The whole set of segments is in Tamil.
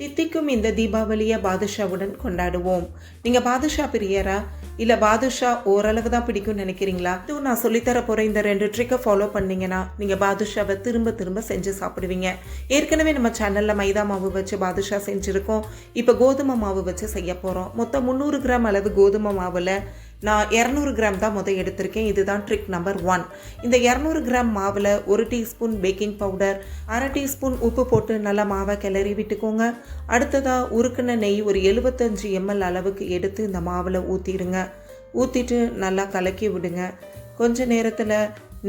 தித்திக்கும் இந்த தீபாவளியை பாதுஷாவுடன் கொண்டாடுவோம். நீங்கள் பாதுஷா பிரியரா? இல்லை பாதுஷா ஓரளவு தான் பிடிக்கும்னு நினைக்கிறீங்களா? இதுவும் நான் சொல்லித்தர போகிற இந்த ரெண்டு ட்ரிக்கை ஃபாலோ பண்ணிங்கன்னா நீங்கள் பாதுஷாவை திரும்ப திரும்ப செஞ்சு சாப்பிடுவீங்க. ஏற்கனவே நம்ம சேனலில் மைதா மாவு வச்சு பாதுஷா செஞ்சுருக்கோம். இப்போ கோதுமை மாவு வச்சு செய்ய போகிறோம் மொத்தம் முந்நூறு கிராம் அளவு கோதுமை மாவில் நான் இரநூறு கிராம் தான் முதல் எடுத்திருக்கேன். இதுதான் ட்ரிக் நம்பர் ஒன் இந்த இரநூறு கிராம் மாவில் ஒரு டீஸ்பூன் பேக்கிங் பவுடர் அரை டீஸ்பூன் உப்பு போட்டு நல்லா மாவை கிளறி விட்டுக்கோங்க. அடுத்ததாக உருக்குன நெய் ஒரு எழுபத்தஞ்சு எம்எல் அளவுக்கு எடுத்து இந்த மாவில் ஊற்றிடுங்க ஊற்றிட்டு நல்லா கலக்கி விடுங்க. கொஞ்ச நேரத்தில்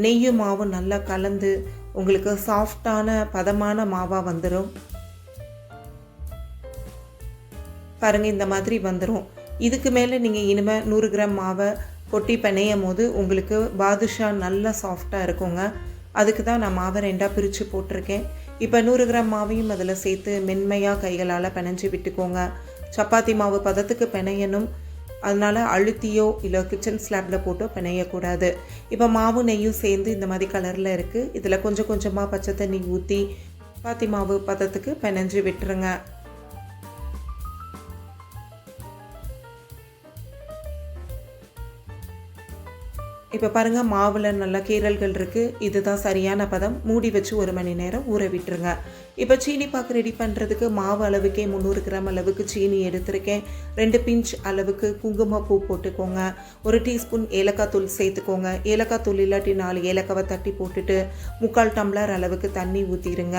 நெய்யும் மாவும் நல்லா கலந்து உங்களுக்கு சாஃப்டான பதமான மாவாக வந்துடும் பாருங்கள் இந்த மாதிரி வந்துடும் இதுக்கு மேலே நீங்கள் இனிமேல் நூறு கிராம் மாவை கொட்டி பிணையும் போது உங்களுக்கு பாதுஷா நல்லா சாஃப்டாக இருக்குங்க. அதுக்கு தான் நான் மாவை ரெண்டாக பிரித்து போட்டிருக்கேன். இப்போ நூறு கிராம் மாவையும் அதில் சேர்த்து மென்மையாக கைகளால் பிணைஞ்சு விட்டுக்கோங்க. சப்பாத்தி மாவு பதத்துக்கு பிணையணும். அதனால் அழுத்தியோ இல்லை கிச்சன் ஸ்லாப்பில் போட்டோ பிணையக்கூடாது. இப்போ மாவு நெய்யும் சேர்ந்து இந்த மாதிரி கலரில் இருக்குது இதில் கொஞ்சம் கொஞ்சமாக பச்சை தண்ணி ஊற்றி சப்பாத்தி மாவு பதத்துக்கு பிணைஞ்சு விட்டுருங்க. இப்போ பாருங்கள் மாவில் நல்லா கீரல்கள் இருக்குது இதுதான் சரியான பதம். மூடி வச்சு ஒரு மணி நேரம் ஊற விட்டுருங்க. இப்போ சீனி பாக்கு ரெடி பண்ணுறதுக்கு மாவு அளவுக்கே முந்நூறு கிராம் அளவுக்கு சீனி எடுத்திருக்கேன். ரெண்டு பிஞ்ச் அளவுக்கு குங்குமப்பூ போட்டுக்கோங்க. ஒரு டீஸ்பூன் ஏலக்காய் தூள் சேர்த்துக்கோங்க. ஏலக்காய் தூள் இல்லாட்டி நாலு ஏலக்காவை தட்டி போட்டுட்டு முக்கால் டம்ளர் அளவுக்கு தண்ணி ஊற்றிடுங்க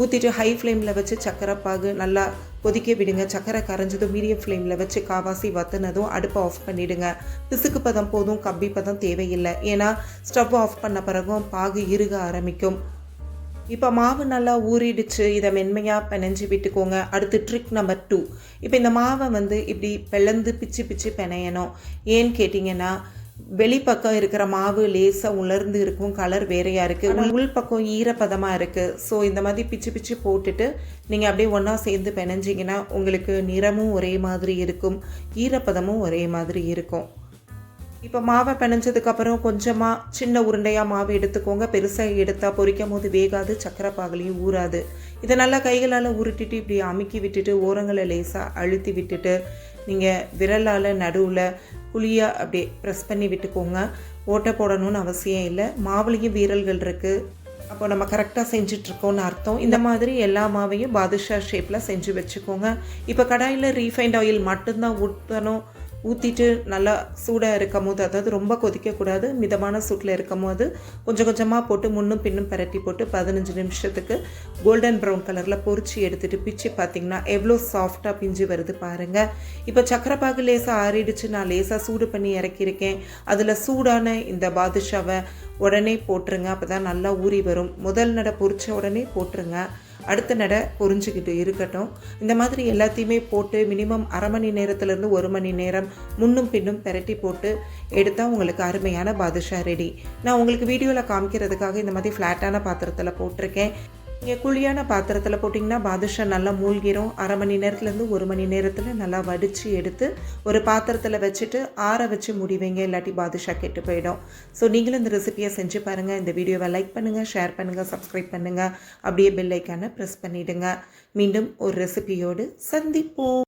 ஊற்றிட்டு ஹை ஃப்ளேமில் வச்சு சக்கரை பாகு நல்லா கொதிக்க விடுங்க. சக்கரை கரைஞ்சதும் மீடியம் ஃப்ளேமில் வச்சு காவாசி வத்துனதும் அடுப்பை ஆஃப் பண்ணிவிடுங்க பிசுக்கு பதம் போதும் கம்பி பதம் தேவையில்லை. ஏன்னா ஸ்டவ் ஆஃப் பண்ண பிறகும் பாகு இறுக ஆரம்பிக்கும். இப்போ மாவு நல்லா ஊறிடுச்சு. இதை மென்மையாக பிணைஞ்சு விட்டுக்கோங்க. அடுத்து ட்ரிக் நம்பர் டூ இப்போ இந்த மாவை வந்து இப்படி பிளந்து பிச்சு பிச்சு பிணையணும். ஏன்னு கேட்டிங்கன்னா வெளிப்பக்கம் இருக்கிற மாவு லேசாக உலர்ந்து இருக்கும் கலர் வேறையாக இருக்குது உள் பக்கம் ஈரப்பதமாக இருக்குது ஸோ இந்த மாதிரி பிச்சு பிச்சு போட்டுட்டு நீங்கள் அப்படியே ஒன்றா சேர்ந்து பிணைஞ்சிங்கன்னா உங்களுக்கு நிறமும் ஒரே மாதிரி இருக்கும் ஈரப்பதமும் ஒரே மாதிரி இருக்கும். இப்போ மாவை பிணைஞ்சதுக்கப்புறம் கொஞ்சமாக சின்ன உருண்டையாக மாவு எடுத்துக்கோங்க. பெருசாக எடுத்தால் பொரிக்கும் போது வேகாது சக்கரை பாகலையும் ஊறாது. இதை நல்லா கைகளால் உருட்டிட்டு இப்படி அமுக்கி விட்டுட்டு ஓரங்களை லேசாக அழுத்தி விட்டுட்டு நீங்கள் விரலால் நடுவில் குழியாக அப்படியே ப்ரெஸ் பண்ணி விட்டுக்கோங்க. ஓட்டை போடணும்னு அவசியம் இல்லை. மாவுலேயும் வீரல்கள் இருக்குது அப்போ நம்ம கரெக்டாக செஞ்சிட்ருக்கோம்னு அர்த்தம். இந்த மாதிரி எல்லா மாவையும் பாதுஷா ஷேப்பில் செஞ்சு வச்சுக்கோங்க. இப்போ கடாயில் ரீஃபைண்ட் ஆயில் மட்டும்தான் ஊற்றணும் ஊற்றிட்டு நல்லா சூடாக இருக்கும் போது அதாவது ரொம்ப கொதிக்கக்கூடாது மிதமான சூட்டில் இருக்கும் போது கொஞ்சம் கொஞ்சமாக போட்டு முன்னும் பின்னும் பரட்டி போட்டு பதினஞ்சு நிமிஷத்துக்கு கோல்டன் ப்ரௌன் கலரில் பொரிச்சு எடுத்துகிட்டு பிச்சு பார்த்திங்கன்னா எவ்வளோ சாஃப்டாக பிஞ்சு வருது பாருங்கள் இப்போ சக்கரைப்பாகு லேசாக ஆறிடுச்சு நான் லேசாக சூடு பண்ணி இறக்கியிருக்கேன். அதில் சூடான இந்த பாதுஷாவை உடனே போட்டுருங்க அப்போ தான் நல்லா ஊறி வரும். முதல் நடை பொறிச்ச உடனே போட்டுருங்க. அடுத்த நடை பொறிஞ்சிக்கிட்டு இருக்கட்டும். இந்த மாதிரி எல்லாத்தையுமே போட்டு மினிமம் அரை மணி நேரத்துலேருந்து ஒரு மணி நேரம் முன்னும் பின்னும் பெரட்டி போட்டு எடுத்தால் உங்களுக்கு அருமையான பாதுஷா ரெடி நான் உங்களுக்கு வீடியோவில் காமிக்கிறதுக்காக இந்த மாதிரி ஃப்ளாட்டான பாத்திரத்தில் போட்டிருக்கேன். நீங்கள் குழியான பாத்திரத்தில் போட்டிங்கன்னா பாதுஷா நல்லா மூழ்கிரும். அரை மணி நேரத்துலேருந்து ஒரு மணி நேரத்தில் நல்லா வடித்து எடுத்து ஒரு பாத்திரத்தில் வச்சுட்டு ஆற வச்சு முடிவீங்க. இல்லாட்டி பாதுஷா கெட்டு போயிடும். ஸோ நீங்களும் இந்த ரெசிபியை செஞ்சு பாருங்கள் இந்த வீடியோவை லைக் பண்ணுங்கள் ஷேர் பண்ணுங்கள் சப்ஸ்கிரைப் பண்ணுங்கள் அப்படியே பெல் ஐக்கானை ப்ரெஸ் பண்ணிவிடுங்க மீண்டும் ஒரு ரெசிபியோடு சந்திப்போம்.